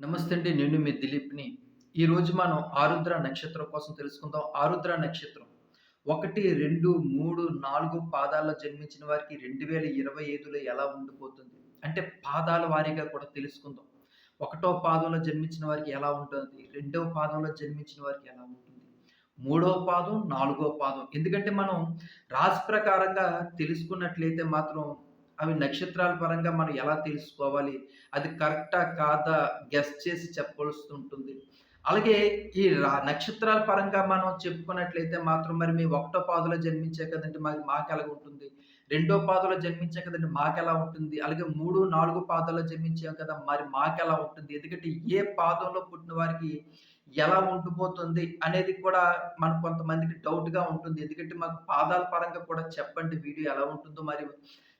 నమస్తే అండి నేను మీ దిలీప్‌ని. ఈరోజు మనం ఆరుద్ర నక్షత్రం కోసం తెలుసుకుందాం. ఆరుద్ర నక్షత్రం 1, 2, 3, 4 పాదాల్లో జన్మించిన వారికి 2025లో ఎలా ఉండిపోతుంది? అంటే పాదాల వారీగా కూడా తెలుసుకుందాం. ఒకటో పాదంలో జన్మించిన వారికి ఎలా ఉంటుంది? రెండవ పాదంలో జన్మించిన వారికి ఎలా ఉంటుంది? మూడవ పాదం, నాలుగో పాదం. ఎందుకంటే మనం రాశి ప్రకారంగా తెలుసుకున్నట్లయితే మాత్రం అవి నక్షత్రాల పరంగా మనం ఎలా తెలుసుకోవాలి? అది కరెక్టా? కాదా? గెస్ చేసి చెప్పవలసి ఉంటుంది. అలాగే ఈ రా నక్షత్రాల పరంగా మనం చెప్పుకున్నట్లయితే మాత్రం మరి మీ ఒకటో పాదలో జన్మించే కదండీ! మరి ఉంటుంది రెండో పాదంలో జన్మించాం మాకు మాకెలా ఉంటుంది? అలాగే 3, 4 పాదాల్లో జన్మించాం కదా! మరి మాకెలా ఉంటుంది? ఎందుకంటే ఏ పాదంలో పుట్టిన వారికి ఎలా ఉండిపోతుంది అనేది కూడా మనకు కొంతమందికి డౌట్‌గా ఉంటుంది. ఎందుకంటే మాకు పాదాల పరంగా కూడా చెప్పండి వీడియో ఎలా ఉంటుందో మరి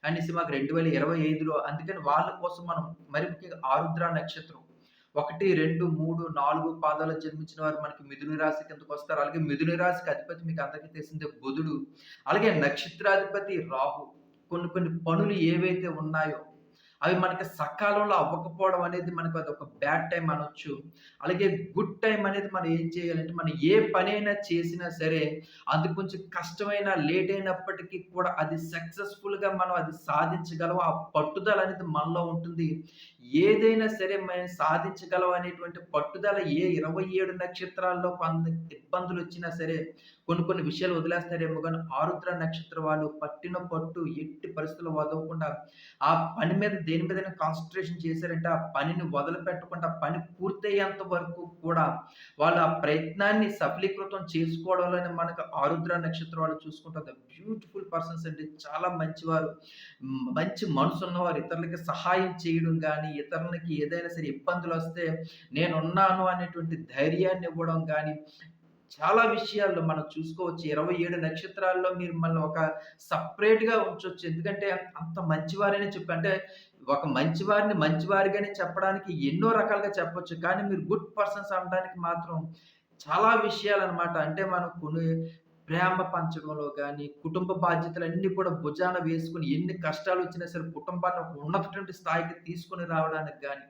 అనేసి మాకు 2025లో అందుకని వాళ్ళ కోసం మనం మరి ముఖ్యంగా ఆరుద్ర నక్షత్రం ఒకటి రెండు మూడు నాలుగు పాదాలు జన్మించిన వారు మనకి మిథుని రాశి కిందకొస్తారు. అలాగే మిథుని రాశికి అధిపతి మీకు అందరికీ తెలిసిందే బుధుడు. అలాగే నక్షత్రాధిపతి రాహు. కొన్ని కొన్ని పనులు ఏవైతే ఉన్నాయో అవి మనకి సకాలంలో అవ్వకపోవడం అనేది మనకు ఒక బ్యాడ్ టైం అనొచ్చు. అలాగే గుడ్ టైం అనేది మనం ఏం చేయాలంటే మనం ఏ పనైనా చేసినా సరే అది కొంచెం కష్టమైన లేట్ అయినప్పటికీ కూడా అది సక్సెస్‌ఫుల్‌గా మనం అది సాధించగలం. ఆ పట్టుదల అనేది మనలో ఉంటుంది. ఏదైనా సరే మనం సాధించగలం అనేటువంటి పట్టుదల ఏ 27 నక్షత్రాల్లో కొంత ఇబ్బందులొచ్చినా సరే కొన్ని కొన్ని విషయాలు వదిలేస్తారేమో కానీ ఆరుద్ర నక్షత్ర వాళ్ళు పట్టిన పట్టు ఎట్టి పరిస్థితులు వదలకుండా ఆ పని మీద దేని మీద కాన్సన్ట్రేషన్ చేశారంటే ఆ పనిని వదిలిపెట్టకుండా పని పూర్తయ్యేంత వరకు కూడా వాళ్ళు ఆ ప్రయత్నాన్ని సఫలీకృతం చేసుకోవడంలోనే మనకు ఆరుద్ర నక్షత్రం వాళ్ళు చూసుకుంటారు. బ్యూటిఫుల్ పర్సన్స్ అండి. చాలా మంచివారు. మంచి మంచి మనసున్నవారు. ఇతరులకి సహాయం చేయడం కానీ ఇతరులకి ఏదైనా సరే ఇబ్బందులు వస్తే నేనున్నాను అనేటువంటి ధైర్యాన్ని ఇవ్వడం కానీ చాలా విషయాల్లో మనం చూసుకోవచ్చు. 27 నక్షత్రాల్లో మీరు మిమ్మల్ని ఒక సపరేట్గా ఉంచవచ్చు ఎందుకంటే అంత మంచివారనే చెప్పి అంటే ఒక మంచివారిని మంచివారిగానే చెప్పడానికి ఎన్నో రకాలుగా చెప్పొచ్చు. కానీ మీరు గుడ్ పర్సన్స్ అనడానికి మాత్రం చాలా విషయాలనమాట. అంటే మనం కొన్ని ప్రేమ పంచడంలో కానీ కుటుంబ బాధ్యతలన్నీ కూడా భుజాన వేసుకుని ఎన్ని కష్టాలు వచ్చినా సరే కుటుంబాన్ని ఉన్నటువంటి ఉన్నతటువంటి స్థాయికి తీసుకుని రావడానికి కానీ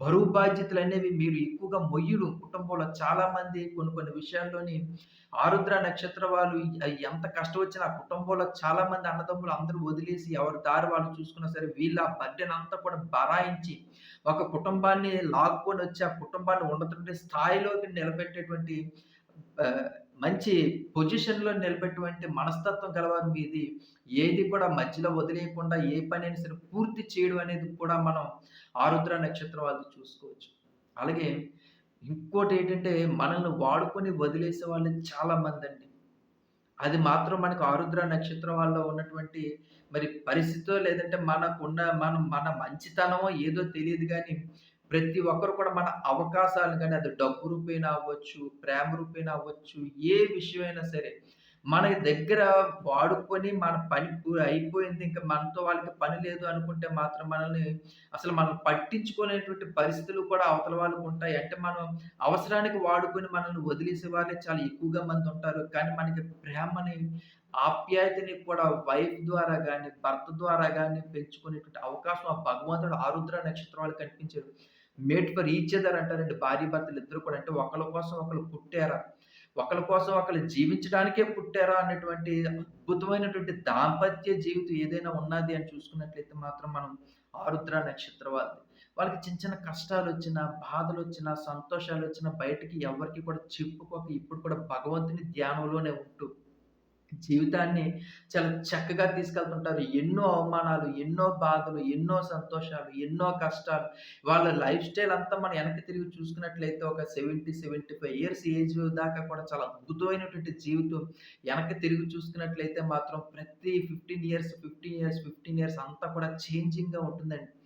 బరువు బాధ్యతలు అనేవి మీరు ఎక్కువగా మొయ్యులు కుటుంబంలో చాలామంది కొన్ని కొన్ని విషయాల్లోని ఆరుద్ర నక్షత్ర వాళ్ళు ఎంత కష్టం వచ్చినా కుటుంబంలో కుటుంబంలో చాలామంది అన్నదమ్ములు అందరూ వదిలేసి ఎవరి దారి వాళ్ళు చూసుకున్నా సరే వీళ్ళు ఆ అంతా కూడా బరాయించి ఒక కుటుంబాన్ని లాక్కొనొచ్చి ఆ కుటుంబాన్ని ఉన్నటువంటి స్థాయిలోకి నిలబెట్టేటువంటి మంచి పొజిషన్‌లో నిలబెట్టేటువంటి మనస్తత్వం గలవారు మీది. ఏది కూడా మధ్యలో వదిలేయకుండా ఏ పనైనా సరే పూర్తి చేయడం అనేది కూడా మనం ఆరుద్ర నక్షత్రం వాళ్ళు చూసుకోవచ్చు. అలాగే ఇంకోటి ఏంటంటే మనల్ని వాడుకొని వదిలేసే వాళ్ళు చాలా మందండి. అది మాత్రం మనకు ఆరుద్ర నక్షత్రం వాళ్ళలో ఉన్నటువంటి మరి పరిస్థితో లేదంటే మనకున్న మనం మన మంచితనమో ఏదో తెలియదు కానీ ప్రతి ఒక్కరు కూడా మన అవకాశాలు కానీ అది డబ్బు రూపేణ అవ్వచ్చు, ప్రేమ రూపేణ అవ్వచ్చు, ఏ విషయమైనా సరే మన దగ్గర వాడుకొని మన పని అయిపోయింది. ఇంకా మనతో వాళ్ళకి పని లేదు అనుకుంటే మాత్రం మనల్ని అసలు మనం పట్టించుకోలేనటువంటి పరిస్థితులు కూడా అవతల వాళ్ళకుంటాయి. అంటే మనం అవసరానికి వాడుకొని మనల్ని వదిలేసే వాళ్ళే చాలా ఎక్కువగా మంది ఉంటారు కానీ మనకి ప్రేమని, ఆప్యాయతని కూడా వైఫ్ ద్వారా కానీ భర్త ద్వారా కానీ పెంచుకునేటువంటి అవకాశం ఆ భగవంతుడు ఆరుద్ర నక్షత్రాలు కనిపించారు మేట్ ఫర్ ఈచ్ అదర్ అంటారండి భార్యాభర్తలిద్దరూ కూడా. అంటే ఒకళ్ళ కోసం ఒకళ్ళు పుట్టారా? ఒకళ్ళ కోసం ఒకళ్ళు జీవించడానికే పుట్టారా? అన్నటువంటి అద్భుతమైనటువంటి దాంపత్య జీవితం ఏదైనా ఉన్నది అని చూసుకున్నట్లయితే మాత్రం మనం ఆరుద్ర నక్షత్ర వాళ్ళది. వాళ్ళకి చిన్న చిన్న కష్టాలు వచ్చినా బాధలు వచ్చినా సంతోషాలు వచ్చినా బయటికి ఎవ్వరికీ కూడా చెప్పుకోక ఇప్పుడు కూడా భగవంతుని ధ్యానంలోనే ఉంటూ జీవితాన్ని చాలా చక్కగా తీసుకెళ్తుంటారు. ఎన్నో అవమానాలు, ఎన్నో బాధలు, ఎన్నో సంతోషాలు, ఎన్నో కష్టాలు. వాళ్ళ లైఫ్ స్టైల్ అంతా మనం వెనక్కి తిరిగి చూసుకున్నట్లయితే ఒక 70, 75 ఇయర్స్ ఏజ్ దాకా కూడా చాలా అద్భుతమైనటువంటి జీవితం. వెనక్కి తిరిగి చూసుకున్నట్లయితే మాత్రం ప్రతి 15 ఇయర్స్, 15 ఇయర్స్, 15 ఇయర్స్ అంతా కూడా చేంజింగ్‌గా ఉంటుందండి.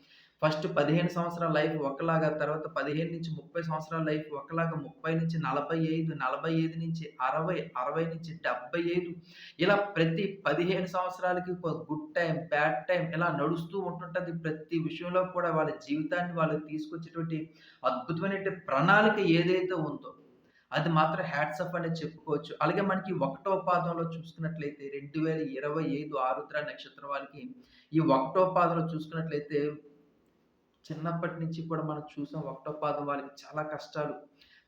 ఫస్ట్ 15 సంవత్సరాల లైఫ్ ఒకలాగా, తర్వాత 15-30 సంవత్సరాల లైఫ్ ఒకలాగా, 30-45, 45-60, 60-75 ఇలా ప్రతి 15 సంవత్సరాలకి గుడ్ టైం బ్యాడ్ టైం ఇలా నడుస్తూ ఉంటుంటుంది ప్రతి విషయంలో కూడా వాళ్ళ జీవితాన్ని వాళ్ళకి తీసుకొచ్చేటువంటి అద్భుతమైనటువంటి ప్రణాళిక ఏదైతే ఉందో, అది మాత్రం హ్యాట్స్ అప్ అనే చెప్పుకోవచ్చు. అలాగే మనకి ఒకటో పాదంలో చూసుకున్నట్లయితే 2025 ఆరుద్ర నక్షత్రం వాళ్ళకి ఈ ఒకటో పాదంలో చూసుకున్నట్లయితే చిన్నప్పటి నుంచి కూడా మనం చూసాం ఒకటో పాదం వాళ్ళకి చాలా కష్టాలు.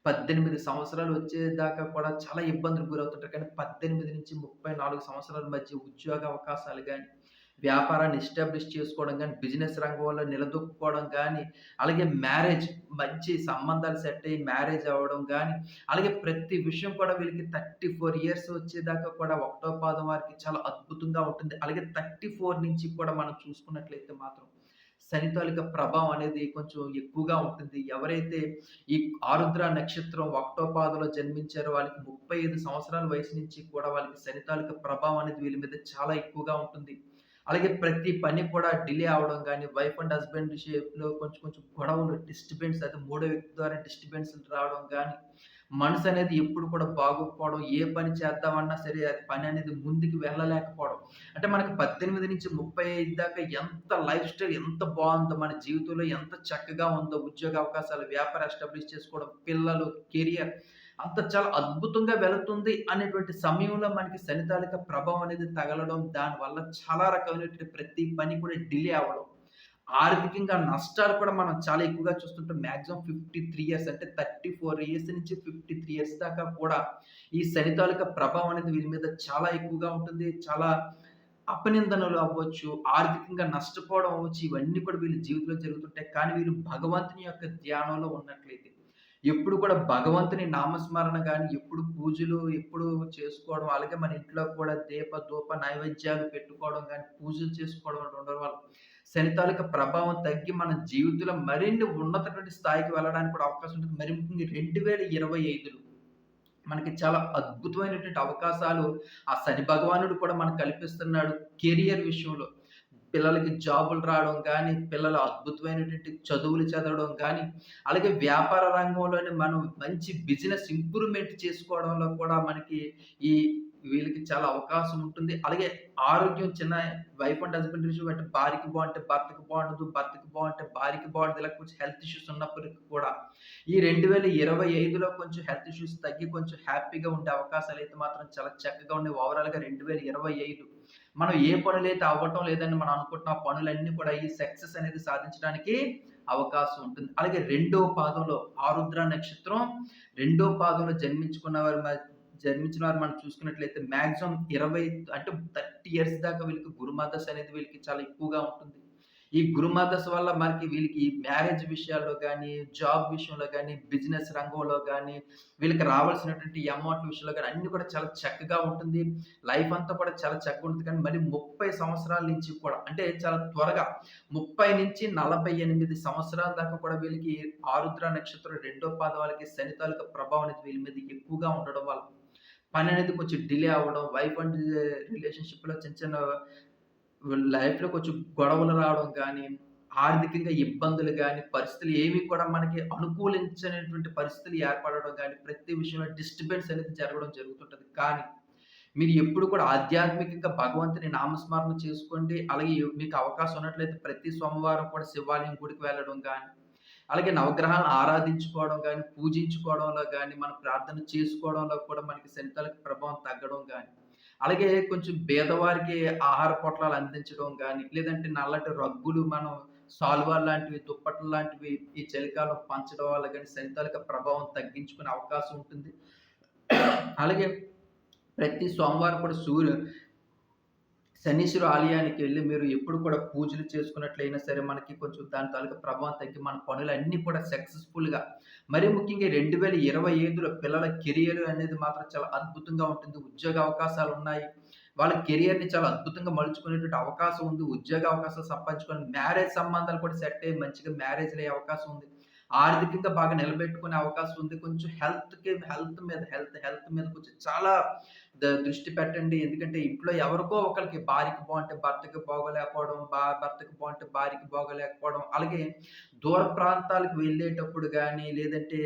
18 సంవత్సరాలు వచ్చేదాకా కూడా చాలా ఇబ్బందులు గురవుతుంటారు. కానీ 18-34 సంవత్సరాల మధ్య ఉద్యోగ అవకాశాలు కానీ వ్యాపారాన్ని ఎస్టాబ్లిష్ చేసుకోవడం కానీ బిజినెస్ రంగంలో నిలదొక్కుకోవడం కానీ అలాగే మ్యారేజ్ మంచి సంబంధాలు సెట్ అయ్యి మ్యారేజ్ అవ్వడం కానీ అలాగే ప్రతి విషయం కూడా వీళ్ళకి 34 ఇయర్స్ వచ్చేదాకా కూడా ఒకటో పాదం వారికి చాలా అద్భుతంగా ఉంటుంది. అలాగే 34 నుంచి కూడా మనం చూసుకున్నట్లయితే మాత్రం శనితాలిక ప్రభావం అనేది కొంచెం ఎక్కువగా ఉంటుంది. ఎవరైతే ఈ ఆరుద్ర నక్షత్రం ఒకటో జన్మించారో వాళ్ళకి 35 సంవత్సరాల వయసు నుంచి కూడా వాళ్ళకి శనితాలిక ప్రభావం అనేది వీళ్ళ మీద చాలా ఎక్కువగా ఉంటుంది. అలాగే ప్రతి పని కూడా డిలే అవ్వడం కానీ వైఫ్ అండ్ హస్బెండ్ షేప్‌లో కొంచెం కొంచెం గొడవలు, డిస్టర్బెన్స్ అయితే మూడో వ్యక్తి ద్వారా డిస్టర్బెన్స్ రావడం కానీ మనసు అనేది ఎప్పుడు కూడా బాగోకపోవడం, ఏ పని చేద్దామన్నా సరే అది పని అనేది ముందుకు వెళ్ళలేకపోవడం. అంటే మనకి 18-35 దాకా ఎంత లైఫ్ స్టైల్ ఎంత బాగుందో మన జీవితంలో ఎంత చక్కగా ఉందో, ఉద్యోగ అవకాశాలు, వ్యాపారం ఎస్టాబ్లిష్ చేసుకోవడం, పిల్లలు, కెరియర్ అంత చాలా అద్భుతంగా వెళుతుంది అనేటువంటి సమయంలో మనకి శనితాలిక ప్రభావం అనేది తగలడం, దానివల్ల చాలా రకమైనటువంటి ప్రతి పని కూడా డిలే అవ్వడం. ఆర్థికంగా నష్టాలు కూడా మనం చాలా ఎక్కువగా చూస్తుంటాం. మాక్సిమం 53 ఇయర్స్ అంటే 34 ఇయర్స్ నుంచి 53 ఇయర్స్ దాకా కూడా ఈ శని తాలూకా ప్రభావం అనేది వీళ్ళ మీద చాలా ఎక్కువగా ఉంటుంది. చాలా అపనిందనలు అవ్వచ్చు, ఆర్థికంగా నష్టపోవడం అవ్వచ్చు, ఇవన్నీ కూడా వీళ్ళ జీవితంలో జరుగుతుంటాయి. కానీ వీళ్ళు భగవంతుని యొక్క ధ్యానంలో ఉన్నట్లయితే, ఎప్పుడు కూడా భగవంతుని నామస్మరణ కానీ ఎప్పుడు పూజలు ఎప్పుడు చేసుకోవడం, అలాగే మన ఇంట్లో కూడా దీప, ధూప నైవేద్యాలు పెట్టుకోవడం కానీ పూజలు చేసుకోవడం ఉండడం వల్ల శని తాలూకా ప్రభావం తగ్గి మన జీవితంలో మరిన్ని ఉన్నతటువంటి స్థాయికి వెళ్ళడానికి కూడా అవకాశం ఉంటుంది. మరి ముఖ్యంగా 2025లో మనకి చాలా అద్భుతమైనటువంటి అవకాశాలు ఆ శని భగవానుడు కూడా మనకు కల్పిస్తున్నాడు. కెరియర్ విషయంలో పిల్లలకి జాబులు రావడం కానీ పిల్లలు అద్భుతమైనటువంటి చదువులు చదవడం కానీ అలాగే వ్యాపార రంగంలోనే మనం మంచి బిజినెస్ ఇంప్రూవ్‌మెంట్ చేసుకోవడంలో కూడా మనకి ఈ వీళ్ళకి చాలా అవకాశం ఉంటుంది. అలాగే ఆరోగ్యం చిన్న వైఫ్ అండ్ హస్బెండ్ ఇష్యూ అంటే భార్యకి బాగుంటే భర్తకి బాగుండదు భర్తకి బాగుంటే భార్యకి బాగుంటుంది ఇలా కొంచెం హెల్త్ ఇష్యూస్ ఉన్నప్పటికి కూడా ఈ 2025లో కొంచెం హెల్త్ ఇష్యూస్ తగ్గి కొంచెం హ్యాపీగా ఉండే అవకాశాలు అయితే మాత్రం చాలా చక్కగా ఉండే ఓవరాల్‌గా 2025 మనం ఏ పనులైతే అవ్వటం లేదని మనం అనుకుంటున్న పనులన్నీ కూడా ఈ సక్సెస్ అనేది సాధించడానికి అవకాశం ఉంటుంది. అలాగే రెండో పాదంలో ఆరుద్ర నక్షత్రం రెండో పాదంలో జన్మించుకున్న వారి జన్మించిన వారు మనం చూసుకున్నట్లయితే మ్యాక్సిమం ఇరవై అంటే 30 ఇయర్స్ దాకా వీళ్ళకి గురుమదస్ అనేది వీళ్ళకి చాలా ఎక్కువగా ఉంటుంది. ఈ గురుమదశ వల్ల మనకి వీళ్ళకి మ్యారేజ్ విషయాల్లో కానీ జాబ్ విషయంలో కానీ బిజినెస్ రంగంలో కానీ వీళ్ళకి రావాల్సినటువంటి అమౌంట్ విషయంలో కానీ అన్నీ కూడా చాలా చక్కగా ఉంటుంది. లైఫ్ అంతా కూడా చాలా చక్కగా ఉంటుంది. కానీ మళ్ళీ 30 సంవత్సరాల నుంచి కూడా అంటే చాలా త్వరగా 30-48 సంవత్సరాల దాకా కూడా వీళ్ళకి ఆరుద్ర నక్షత్రం రెండో పాద వాళ్ళకి శని తాలూకా ప్రభావం అనేది వీళ్ళ మీద ఎక్కువగా ఉండడం వల్ల పని అనేది కొంచెం డిలే అవ్వడం, వైఫ్ అండ్ రిలేషన్‌షిప్‌లో చిన్న చిన్న లైఫ్‌లో కొంచెం గొడవలు రావడం కానీ ఆర్థికంగా ఇబ్బందులు కానీ పరిస్థితులు ఏవి కూడా మనకి అనుకూలించనటువంటి పరిస్థితులు ఏర్పడడం కానీ ప్రతి విషయంలో డిస్టర్బెన్స్ అనేది జరగడం జరుగుతుంటుంది కానీ మీరు ఎప్పుడు కూడా ఆధ్యాత్మికంగా భగవంతుని నామస్మరణ చేసుకోండి. అలాగే మీకు అవకాశం ఉన్నట్లయితే ప్రతి సోమవారం కూడా శివాలయం గుడికి వెళ్ళడం కానీ అలాగే నవగ్రహాలను ఆరాధించుకోవడం కానీ పూజించుకోవడంలో కానీ మన ప్రార్థన చేసుకోవడంలో కూడా మనకి శని ప్రభావం తగ్గడం కానీ అలాగే కొంచెం పేదవారికి ఆహార పొట్లాలు అందించడం కానీ లేదంటే నల్లటి రగ్గులు మనం సాల్వార్ లాంటివి, దుప్పట్లు లాంటివి ఈ చలికాలం పంచడం వల్ల కానీ శని ప్రభావం తగ్గించుకునే అవకాశం ఉంటుంది. అలాగే ప్రతి సోమవారం కూడా సూర్యు శనీశ్వరు ఆలయానికి వెళ్ళి మీరు ఎప్పుడు కూడా పూజలు చేసుకున్నట్లయినా సరే మనకి కొంచెం దాని తాలూకా ప్రభావం తగ్గి మన పనులు అన్నీ కూడా సక్సెస్‌ఫుల్‌గా మరీ ముఖ్యంగా 2025లో పిల్లల కెరియర్ అనేది మాత్రం చాలా అద్భుతంగా ఉంటుంది. ఉద్యోగ అవకాశాలు ఉన్నాయి వాళ్ళ కెరియర్‌ని చాలా అద్భుతంగా మలుచుకునేటువంటి అవకాశం ఉంది. ఉద్యోగ అవకాశాలు సంపాదించుకొని మ్యారేజ్ సంబంధాలు కూడా సెట్ అయ్యి మంచిగా మ్యారేజ్‌లయ్యే అవకాశం ఉంది. ఆర్థికంగా బాగా నిలబెట్టుకునే అవకాశం ఉంది. కొంచెం హెల్త్‌కి హెల్త్ మీద హెల్త్ హెల్త్ మీద కొంచెం చాలా దృష్టి పెట్టండి. ఎందుకంటే ఇంట్లో ఎవరికో ఒకరికి భార్యకి బాగుంటే భర్తకి బాగోలేకపోవడం, బా భర్తకి బాగుంటే భార్యకి బాగోలేకపోవడం, అలాగే దూర ప్రాంతాలకు వెళ్ళేటప్పుడు కానీ లేదంటే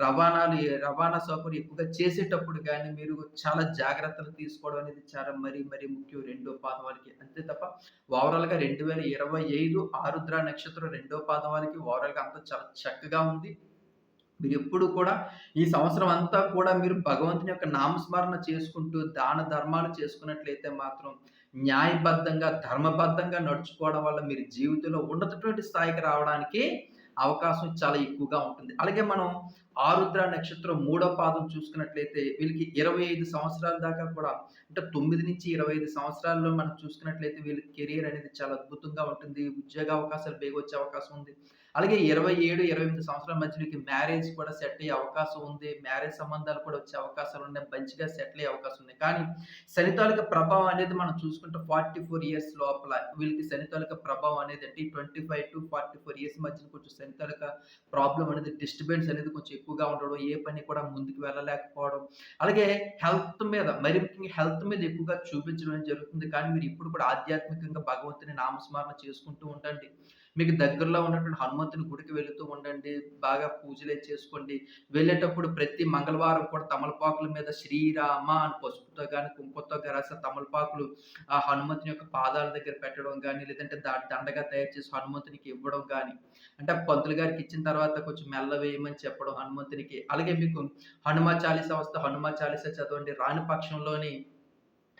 రవాణాలు రవాణా సౌకర్యం ఎక్కువగా చేసేటప్పుడు కానీ మీరు చాలా జాగ్రత్తలు తీసుకోవడం అనేది చాలా మరీ మరీ ముఖ్యం రెండో పాదం వారికి. అంతే తప్ప ఓవరాల్‌గా 2025 ఆరుద్ర నక్షత్రం రెండో పాదం వారికి ఓవరాల్‌గా అంతా చాలా చక్కగా ఉంది. మీరు ఎప్పుడు కూడా ఈ సంవత్సరం అంతా కూడా మీరు భగవంతుని యొక్క నామస్మరణ చేసుకుంటూ, దాన ధర్మాలు చేసుకున్నట్లయితే మాత్రం న్యాయబద్ధంగా, ధర్మబద్ధంగా నడుచుకోవడం వల్ల మీరు జీవితంలో ఉన్నతటువంటి స్థాయికి రావడానికి అవకాశం చాలా ఎక్కువగా ఉంటుంది. అలాగే మనం ఆరుద్ర నక్షత్రం మూడో పాదం చూసుకున్నట్లయితే వీళ్ళకి 25 సంవత్సరాల దాకా కూడా అంటే 9-25 సంవత్సరాల్లో మనం చూసుకున్నట్లయితే వీళ్ళ కెరియర్ అనేది చాలా అద్భుతంగా ఉంటుంది. ఉద్యోగ అవకాశాలు బేగొచ్చే అవకాశం ఉంది. అలాగే 27, 28 సంవత్సరాల మధ్యలోకి మ్యారేజ్ కూడా సెట్ అయ్యే అవకాశం ఉంది. మ్యారేజ్ సంబంధాలు కూడా వచ్చే అవకాశాలు ఉన్నాయి మంచిగా సెటిల్ అయ్యే అవకాశం ఉంది. కానీ శనితాలిక ప్రభావం అనేది మనం చూసుకుంటే 44 ఇయర్స్ లోపల వీళ్ళకి శనితాలిక ప్రభావం అనేది అంటే 25-44 ఇయర్స్ మధ్యన కొంచెం శనితాలిక ప్రాబ్లం ప్రాబ్లమ్ అనేది డిస్టర్బెన్స్ అనేది కొంచెం ఎక్కువగా ఉండడం, ఏ పని కూడా ముందుకు వెళ్ళలేకపోవడం, అలాగే హెల్త్ మీద మరి ముఖ్యంగా హెల్త్ మీద ఎక్కువగా చూపించడం జరుగుతుంది. కానీ మీరు ఇప్పుడు కూడా ఆధ్యాత్మికంగా భగవంతుని నామస్మరణ చేసుకుంటూ ఉండండి. మీకు దగ్గరలో ఉన్నటువంటి హనుమంతుని గుడికి వెళుతూ ఉండండి. బాగా పూజలు చేసుకోండి. వెళ్ళేటప్పుడు ప్రతి మంగళవారం కూడా తమలపాకుల మీద శ్రీరామ అని పసుపుతో కానీ కుంకుమతో గాని తమలపాకులు ఆ హనుమంతుని యొక్క పాదాల దగ్గర పెట్టడం కానీ లేదంటే దా దండగా తయారు చేసి హనుమంతునికి ఇవ్వడం కానీ అంటే పంతులు గారికి ఇచ్చిన తర్వాత కొంచెం మెల్ల వేయమని చెప్పడం హనుమంతునికి. అలాగే మీకు హనుమ చాలీసా వస్తే హనుమ చాలీసా చదవండి. రాని పక్షంలోని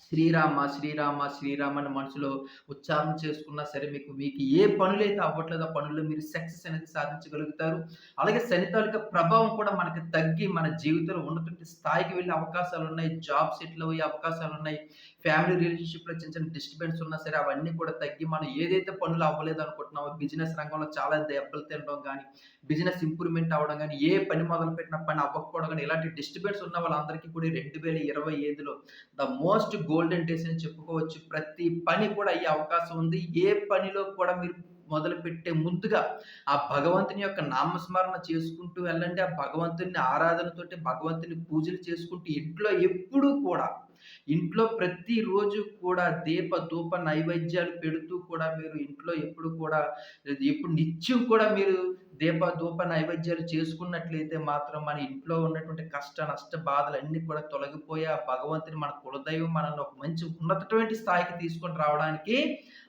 శ్రీరామ, శ్రీరామ, శ్రీరామ అని మనసులో ఉచ్చారణ చేసుకున్నా సరే మీకు మీకు ఏ పనులైతే అవ్వట్లేదో ఆ పనుల్లో మీరు సక్సెస్ అనేది సాధించగలుగుతారు. అలాగే శని తాలూకా ప్రభావం కూడా మనకి తగ్గి మన జీవితంలో ఉన్నటువంటి స్థాయికి వెళ్ళే అవకాశాలు ఉన్నాయి జాబ్ సెటిల్ అయ్యే అవకాశాలున్నాయి. ఫ్యామిలీ రిలేషన్‌షిప్‌లో చిన్న చిన్న డిస్టర్బెన్స్ ఉన్నా సరే అవన్నీ కూడా తగ్గి మనం ఏదైతే పనులు అవ్వలేదు అనుకుంటున్నామో బిజినెస్ రంగంలో చాలా దెబ్బలు తినడం కానీ బిజినెస్ ఇంప్రూవ్‌మెంట్ అవ్వడం కానీ ఏ పని మొదలు పెట్టిన పని అవ్వకపోవడం కానీ ఇలాంటి డిస్టర్బెన్స్ ఉన్న వాళ్ళందరికీ కూడా 2025లో ద మోస్ట్ గోల్డెన్ డేస్ అని చెప్పుకోవచ్చు. ప్రతి పని కూడా అయ్యే అవకాశం ఉంది. ఏ పనిలో కూడా మీరు మొదలుపెట్టే ముందుగా ఆ భగవంతుని యొక్క నామస్మరణ చేసుకుంటూ వెళ్ళండి. ఆ భగవంతుని ఆరాధనతోటి భగవంతుని పూజలు చేసుకుంటూ ఇంట్లో ఎప్పుడూ కూడా ఇంట్లో ప్రతిరోజు కూడా దీప, ధూప నైవేద్యాలు పెడుతూ కూడా మీరు ఇంట్లో ఎప్పుడు కూడా ఎప్పుడు నిత్యం కూడా మీరు దీప, ధూప నైవేద్యాలు చేసుకున్నట్లయితే మాత్రం మన ఇంట్లో ఉన్నటువంటి కష్ట, నష్ట బాధలు అన్నీ కూడా తొలగిపోయి ఆ భగవంతుని మన కులదైవం మనల్ని ఒక మంచి ఉన్నతటువంటి స్థాయికి తీసుకొని రావడానికి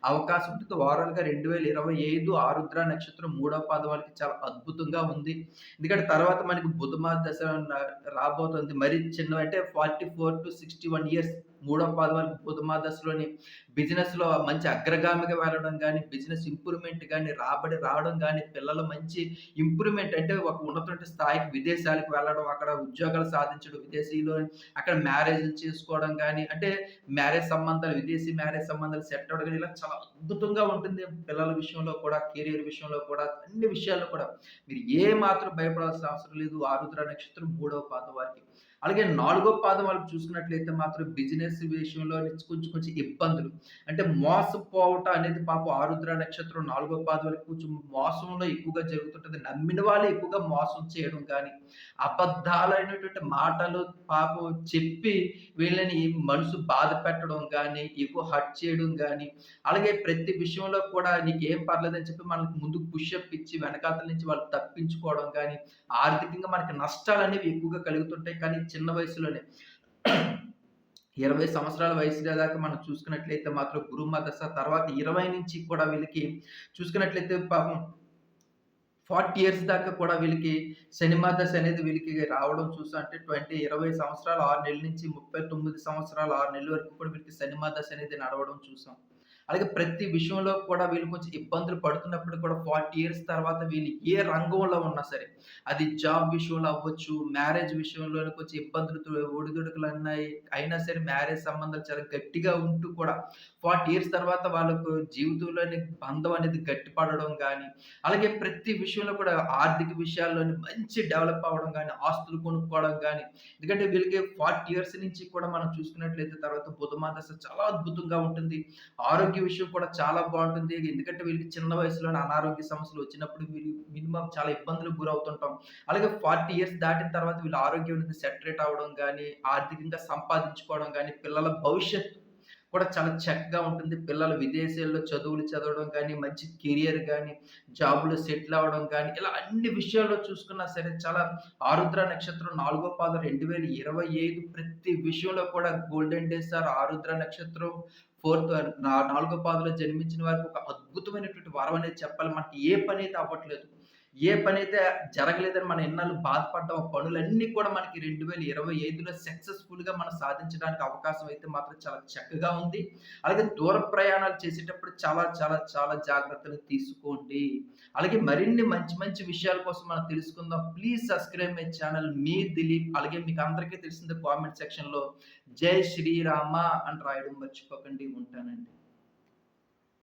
అవకాశం ఉంటుంది. ఓవరాల్‌గా 2025 ఆరుద్ర నక్షత్రం మూడో పాదం వాళ్ళకి చాలా అద్భుతంగా ఉంది. ఎందుకంటే తర్వాత మనకి బుధమ దశ రాబోతుంది. మరి చిన్నవి అంటే forty four to sixty one 44-61 years మూడో పాదం వరకు బుధమ దశలోని బిజినెస్‌లో మంచి అగ్రగామిగా వెళ్ళడం కానీ బిజినెస్ ఇంప్రూవ్‌మెంట్ కానీ రాబడి రావడం కానీ పిల్లలు మంచి ఇంప్రూవ్‌మెంట్ అంటే ఒక ఉన్నటువంటి స్థాయికి విదేశాలకు వెళ్ళడం, అక్కడ ఉద్యోగాలు సాధించడం, విదేశీలో అక్కడ మ్యారేజ్ చేసుకోవడం కానీ అంటే మ్యారేజ్ సంబంధాలు, విదేశీ మ్యారేజ్ సంబంధాలు సెట్ అవ్వడం కానీ ఇలా చాలా అద్భుతంగా ఉంటుంది. పిల్లల విషయంలో కూడా, కెరియర్ విషయంలో కూడా, అన్ని విషయాల్లో కూడా మీరు ఏ మాత్రం భయపడాల్సిన అవసరం లేదు. ఆరుద్ర నక్షత్రం మూడవ పాదం వారికి. అలాగే నాలుగో పాదం వాళ్ళకి చూసుకున్నట్లయితే మాత్రం బిజినెస్ విషయంలో కొంచెం కొంచెం ఇబ్బందులు. అంటే మోసపోవటం అనేది పాపం ఆరుద్ర నక్షత్రం నాలుగో పాద వరకు కొంచెం మోసంలో ఎక్కువగా జరుగుతుంటుంది నమ్మిన వాళ్ళు ఎక్కువగా మోసం చేయడం కానీ అబద్ధాలైనటువంటి మాటలు పాపం చెప్పి వీళ్ళని మనసు బాధ పెట్టడం కానీ ఎక్కువ హర్ట్ చేయడం కానీ అలాగే ప్రతి విషయంలో కూడా నీకేం పర్లేదని చెప్పి మనకు ముందుకు పుష్అప్ ఇచ్చి వెనకాతల నుంచి వాళ్ళు తప్పించుకోవడం కానీ ఆర్థికంగా మనకి నష్టాలు అనేవి ఎక్కువగా కలుగుతుంటాయి. కానీ చిన్న వయసులోనే 20 సంవత్సరాల వయసు దాకా మనం చూసుకున్నట్లయితే మాత్రం గురుమ దశ తర్వాత 20 నుంచి కూడా వీళ్ళకి చూసుకున్నట్లయితే పాపం 40 ఇయర్స్ దాకా కూడా వీళ్ళకి సినిమా దశ అనేది వీళ్ళకి రావడం చూసాం. అంటే 20, 20 సంవత్సరాలు ఆరు నెలల నుంచి 39 సంవత్సరాలు ఆరు నెలల వరకు కూడా వీళ్ళకి సినిమా దశ అనేది నడవడం చూసాం. అలాగే ప్రతి విషయంలో కూడా వీళ్ళు కొంచెం ఇబ్బందులు పడుతున్నప్పుడు కూడా 40 ఇయర్స్ తర్వాత వీళ్ళు ఏ రంగంలో ఉన్నా సరే, అది జాబ్ విషయంలో అవ్వచ్చు, మ్యారేజ్ విషయంలోనే కొంచెం ఇబ్బందులు ఒడిదుడుకులు అన్నాయి అయినా సరే మ్యారేజ్ సంబంధాలు చాలా గట్టిగా ఉంటూ కూడా 40 ఇయర్స్ తర్వాత వాళ్ళకు జీవితంలోని బంధం అనేది గట్టిపడడం కానీ అలాగే ప్రతి విషయంలో కూడా ఆర్థిక విషయాల్లోని మంచి డెవలప్ అవ్వడం కానీ ఆస్తులు కొనుక్కోవడం కానీ ఎందుకంటే వీళ్ళకి 40 ఇయర్స్ నుంచి కూడా మనం చూసుకున్నట్లయితే తర్వాత బుధమాదశ చాలా అద్భుతంగా ఉంటుంది. ఆరోగ్య ఆరోగ్య విషయం కూడా చాలా బాగుంటుంది ఎందుకంటే వీళ్ళకి చిన్న వయసులోనే అనారోగ్య సమస్యలు వచ్చినప్పుడు వీళ్ళు మినిమం చాలా ఇబ్బందులకు గురవుతుంటాం. అలాగే 40 ఇయర్స్ దాటిన తర్వాత వీళ్ళ ఆరోగ్యం అనేది సెటరేట్ అవ్వడం కానీ ఆర్థికంగా సంపాదించుకోవడం కానీ పిల్లల భవిష్యత్తు కూడా చాలా చక్కగా ఉంటుంది. పిల్లలు విదేశాల్లో చదువులు చదవడం కానీ మంచి కెరియర్ కానీ జాబ్‌లో సెటిల్ అవ్వడం కానీ ఇలా అన్ని విషయాల్లో చూసుకున్నా సరే చాలా ఆరుద్ర నక్షత్రం నాలుగో పాదం 2025 ప్రతి విషయంలో కూడా గోల్డెన్ డేస్ ఆర్ ఆరుద్ర నక్షత్రం ఫోర్త్ నాలుగో పాదలో జన్మించిన వారికి ఒక అద్భుతమైనటువంటి వరం అనేది చెప్పాలి. మనకి ఏ పని అయితే అవ్వట్లేదు. ఏ పని అయితే జరగలేదని మనం ఎన్నాళ్ళు బాధపడ్డాం పనులన్నీ కూడా మనకి 2025లో సక్సెస్‌ఫుల్‌గా మనం సాధించడానికి అవకాశం అయితే మాత్రం చాలా చక్కగా ఉంది. అలాగే దూర ప్రయాణాలు చేసేటప్పుడు చాలా చాలా చాలా జాగ్రత్తలు తీసుకోండి. అలాగే మరిన్ని మంచి మంచి విషయాల కోసం మనం తెలుసుకుందాం. Please subscribe my channel. మీ దిలీప్. అలాగే మీకు అందరికీ తెలిసిందే కామెంట్ సెక్షన్‌లో జై శ్రీరామ అని రాయడం మర్చిపోకండి. ఉంటానండి.